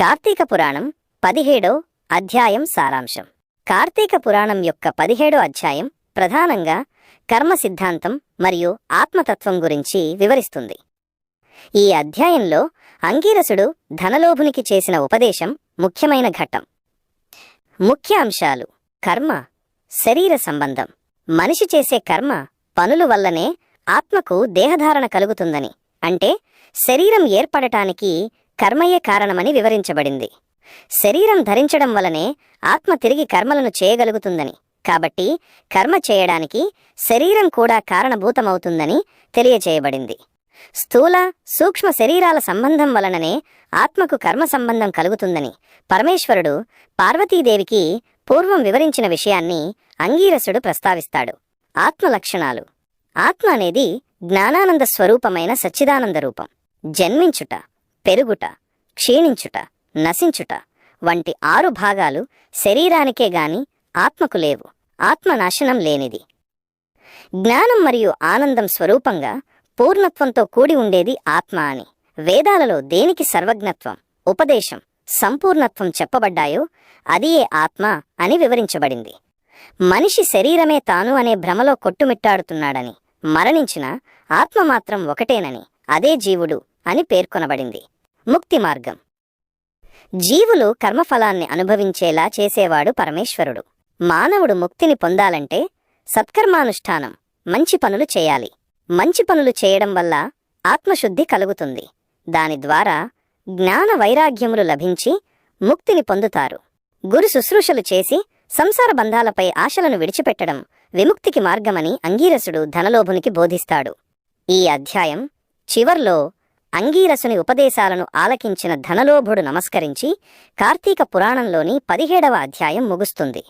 కార్తీక పురాణం పదిహేడో అధ్యాయం సారాంశం. కార్తీక పురాణం యొక్క పదిహేడో అధ్యాయం ప్రధానంగా కర్మ సిద్ధాంతం మరియు ఆత్మతత్వం గురించి వివరిస్తుంది. ఈ అధ్యాయంలో అంగీరసుడు ధనలోభునికి చేసిన ఉపదేశం ముఖ్యమైన ఘట్టం. ముఖ్య అంశాలు కర్మ శరీర సంబంధం. మనిషి చేసే కర్మ పనులు వల్లనే ఆత్మకు దేహధారణ కలుగుతుందని అంటే శరీరం ఏర్పడటానికి కర్మయే కారణమని వివరించబడింది. శరీరం ధరించడం వలనే ఆత్మ తిరిగి కర్మలను చేయగలుగుతుందని. కాబట్టి కర్మ చేయడానికి శరీరం కూడా కారణభూతమవుతుందని తెలియచేయబడింది. స్థూల సూక్ష్మ శరీరాల సంబంధం వలననే ఆత్మకు కర్మ సంబంధం కలుగుతుందని పరమేశ్వరుడు పార్వతీదేవికి పూర్వం వివరించిన విషయాన్ని అంగీరసుడు ప్రస్తావిస్తాడు. ఆత్మ లక్షణాలు. ఆత్మ అనేది జ్ఞానానంద స్వరూపమైన సచ్చిదానంద రూపం. జన్మించుట. పెరుగుట క్షీణించుట నశించుట వంటి ఆరు భాగాలు శరీరానికే గాని ఆత్మకు లేవు. ఆత్మనాశనం లేనిది. జ్ఞానం మరియు ఆనందం స్వరూపంగా పూర్ణత్వంతో కూడి ఉండేది ఆత్మ అని. వేదాలలో దేనికి సర్వజ్ఞత్వం ఉపదేశం సంపూర్ణత్వం చెప్పబడ్డాయో అదియే ఆత్మ అని వివరించబడింది. మనిషి శరీరమే తాను అనే భ్రమలో కొట్టుమిట్టాడుతున్నాడని మరణించిన ఆత్మ మాత్రం ఒకటేనని అదే జీవుడు అని పేర్కొనబడింది. ముక్తి మార్గం. జీవులు కర్మఫలాన్ని అనుభవించేలా చేసేవాడు పరమేశ్వరుడు. మానవుడు ముక్తిని పొందాలంటే సత్కర్మానుష్ఠానం మంచి పనులు చేయాలి. మంచి పనులు చేయడం వల్ల ఆత్మశుద్ధి కలుగుతుంది. దాని ద్వారా జ్ఞాన వైరాగ్యములు లభించి ముక్తిని పొందుతారు. గురు శుశ్రూషలు చేసి సంసార బంధాలపై ఆశలను విడిచిపెట్టడం విముక్తికి మార్గమని అంగీరసుడు ధనలోభునికి బోధిస్తాడు. ఈ అధ్యాయం చివర్లో అంగీరసుని ఉపదేశాలను ఆలకించిన ధనలోభుడు నమస్కరించి కార్తీక పురాణంలోని పదిహేడవ అధ్యాయం ముగుస్తుంది.